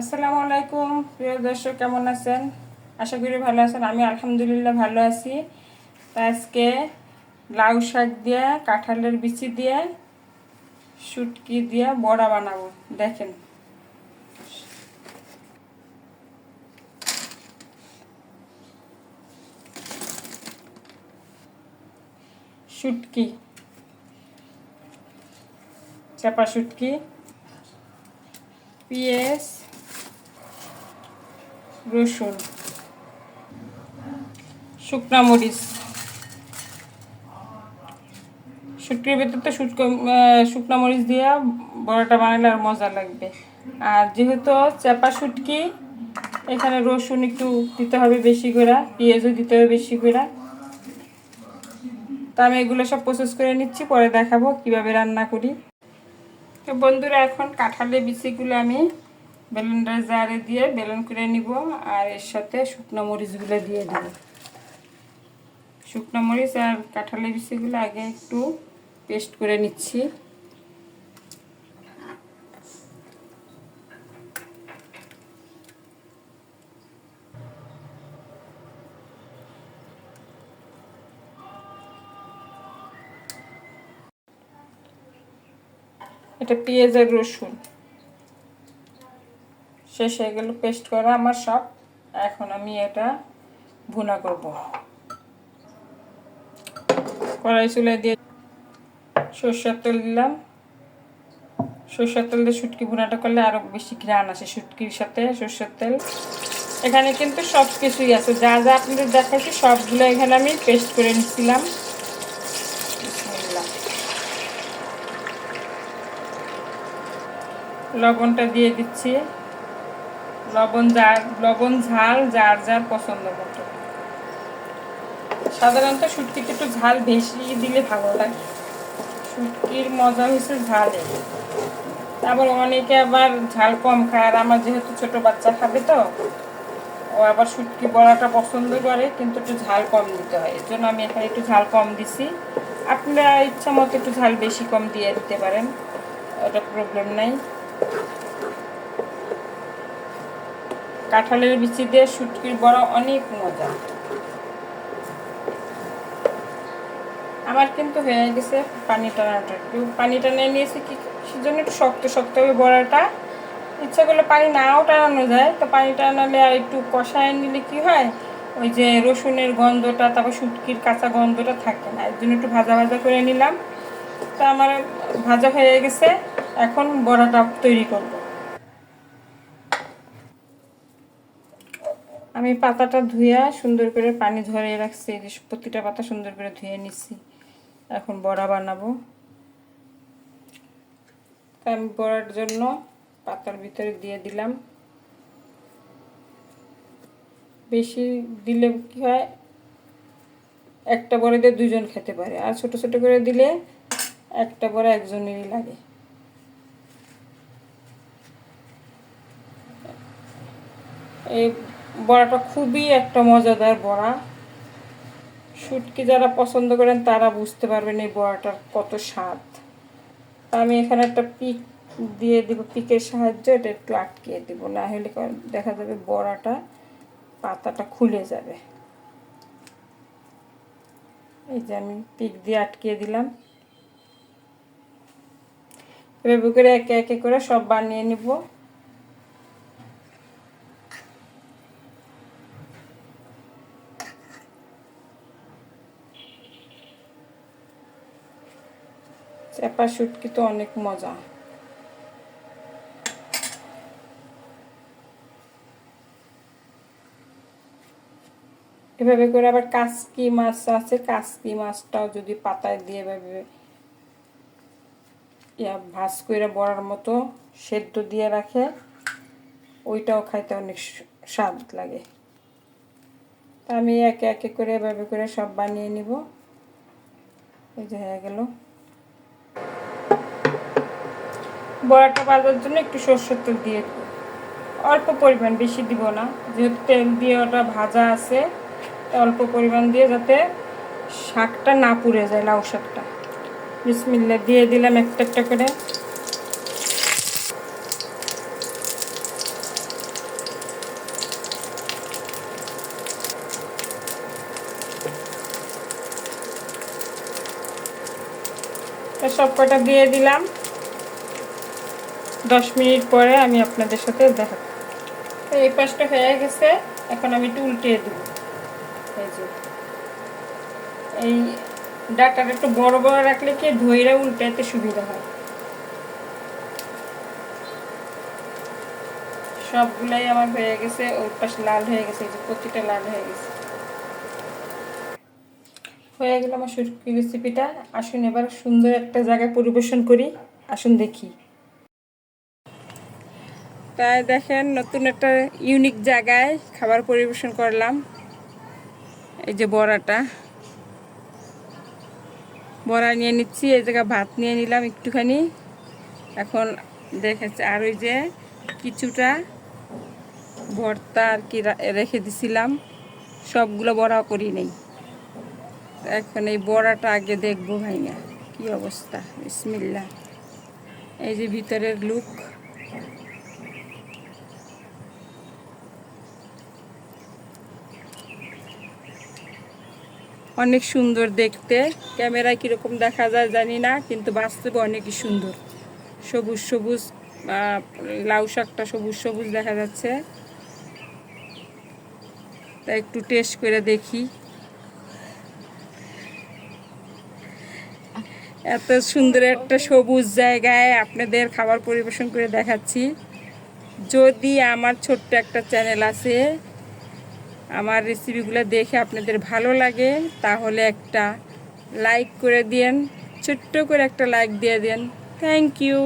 আসসালামু আলাইকুম। প্রিয় দর্শক, কেমন আছেন? আশা করি ভালো আছেন। আমি আলহামদুলিল্লাহ ভালো আছি। আজকে লাউ শাক দিয়ে, কাঁঠালের বিচি দিয়ে, শুটকি দিয়ে বড়া বানাবো। দেখেন। শুটকি। চাপা শুটকি। পেঁয়াজ রসুন, শুকনা মরিচ। শুটকির ভেতর তো শুটকো শুকনা মরিচ দিয়ে বড়াটা বানালে আর মজা লাগবে। আর যেহেতু চাপা শুটকি, এখানে রসুন একটু দিতে হবে বেশি করে, পেঁয়াজও দিতে হবে বেশি করে। তা আমি এগুলো সব প্রসেস করে নিচ্ছি, পরে দেখাবো কীভাবে রান্না করি। তো বন্ধুরা, এখন কাঁঠালের বিচিগুলো আমি বেলুনটার জারে দিয়ে বেলুন করে নিব আর এর সাথে শুকনো মরিচগুলো দিয়ে দেব। শুকনো মরিচ আর কাঁঠালের বিচিগুলো আগে একটু পেস্ট করে নিচ্ছি। এটা পেঁয়াজ আর রসুন। শেষ হয়ে গেল পেস্ট করা আমার সব। এখন আমি এটা ভুনা করব। কড়াই চুলে দিয়ে সর্ষের তেল দিলাম। সর্ষের তেল দিয়ে শুটকি ভুনাটা করলে আরও বেশি ঘ্রাণ আসে শুটকির সাথে সর্ষের তেল। এখানে কিন্তু সব কিছুই আছে। যা যা আপনাদের দেখাচ্ছি, সবগুলো এখানে আমি পেস্ট করে নিচ্ছিলাম লবণটা দিয়ে দিচ্ছি। লবণ যার লবণ, ঝাল যার যার পছন্দ মতো। সাধারণত শুটকিতে একটু ঝাল বেশি দিলে ভালো লাগে। শুটকির মজা হয়েছে ঝালে। তারপর অনেকে আবার ঝাল কম খায়। আর আমার যেহেতু ছোট বাচ্চা খাবে তো, ও আবার শুটকি বড়াটা পছন্দ করে, কিন্তু একটু ঝাল কম দিতে হয়। এর জন্য আমি এখানে একটু ঝাল কম দিছি। আপনারা ইচ্ছা মতো একটু ঝাল বেশি কম দিয়ে দিতে পারেন। ওটা প্রবলেম নাই। কাঁঠালের বিচি দিয়ে শুটকির বড়া অনেক মজা। আমার কিন্তু হয়ে গেছে পানি টানাটা। একটু পানি টানে নিয়েছি কি সেজন্য একটু শক্ত শক্ত হবে বড়াটা। ইচ্ছা করলে পানি নাও টানানো যায়, তো পানি টানালে আর একটু কষায় নিলে কি হয়? ওই যে রসুনের গন্ধটা, তারপর শুটকির কাঁচা গন্ধটা থাকে না, এর জন্য একটু ভাজা ভাজা করে নিলাম। তা আমার ভাজা হয়ে গেছে, এখন বড়াটা তৈরি করব। আমি পাতাটা ধুইয়া সুন্দর করে পানি ধরে রাখছি প্রতিটা পাতা সুন্দর করে ধুয়ে নিচ্ছি এখন বড়া বানাবো। তা আমি বড়ার জন্য পাতার ভিতরে দিয়ে দিলাম। বেশি দিলে কি হয়, একটা বড়া দিয়ে দুজন খেতে পারে, আর ছোট ছোট করে দিলে একটা বড়া একজনেরই লাগে। এই বড়াটা খুবই একটা মজাদার বড়া। শুটকি যারা পছন্দ করেন, তারা বুঝতে পারবেন এই বড়াটার কত স্বাদ। আমি এখানে একটা পিক দিয়ে দিব, পিকের সাহায্যে এটা একটু আটকিয়ে দিব, না হলে দেখা যাবে বড়াটা পাতাটা খুলে যাবে। এই যে আমি পিক দিয়ে আটকিয়ে দিলাম। এভাবে করে একে একে করে সব বানিয়ে নিব। চাপা শুটকি তো অনেক মজা। এভাবে করে আবার কাসকি মাছ আছে, কাসকি মাছটাও যদি পাতায় দিয়ে এভাবে ইয়া ভাজ করে বড়ার মতো সেদ্ধ দিয়ে রাখে, ওইটাও খাইতে অনেক স্বাদ লাগে। তা আমি একে একে করে এভাবে করে সব বানিয়ে নিব। এই যে হয়ে গেল। বড়াটা বাজার জন্য একটু সর্ষের তেল দিয়ে অল্প পরিমাণ বেশি দিব না, যেহেতু তেল দিয়ে ওটা ভাজা আছে অল্প পরিমাণ দিয়ে যাতে শাকটা না পুড়ে যায় লাউ শাকটা। বিসমিল্লা দিয়ে দিলাম একটা একটা করে। তো সব কটা দিয়ে দিলাম। দশ মিনিট পরে আমি আপনাদের সাথে দেখা তো এই পাশটা হয়ে গেছে। এখন আমি একটু উল্টিয়ে দেবো। এই ডাটাটা একটু বড় বড় রাখলে কি ধইরা উল্টাতে সুবিধা হয়? সবগুলাই আমার হয়ে গেছে। ওই পাশে লাল হয়ে গেছে। এই যে প্রতিটা লাল হয়ে গেছে। হয়ে গেল আমার শুটকি রেসিপিটা আসুন এবার সুন্দর একটা জায়গায় পরিবেশন করি। আসুন দেখি। তাই দেখেন, নতুন একটা ইউনিক জায়গায় খাবার পরিবেশন করলাম। এই যে বড়াটা। বড়া নিয়ে নিচ্ছি, এই জায়গায় ভাত নিয়ে নিলাম একটুখানি। এখন দেখেছে আর ওই যে কিছুটা ভর্তা আর কি রেখে দিছিলাম। সবগুলো বড়া করি নেই। এখন এই বড়াটা আগে দেখব ভাইয়া। কি অবস্থা? বিসমিল্লা এই যে ভিতরের লুক অনেক সুন্দর দেখতে। ক্যামেরায় কীরকম দেখা যায় জানি না, কিন্তু বাস্তবে অনেকই সুন্দর। সবুজ সবুজ লাউ শাকটা সবুজ সবুজ দেখা যাচ্ছে। তা একটু টেস্ট করে দেখি। এত সুন্দর একটা সবুজ জায়গায় আপনাদের খাবার পরিবেশন করে দেখাচ্ছি। যদি আমার ছোট্ট একটা চ্যানেল আছে, আমার রেসিপিগুলো দেখে আপনাদের ভালো লাগে, তাহলে একটা লাইক করে দিন ছোট্ট করে একটা লাইক দিয়ে দেন থ্যাংক ইউ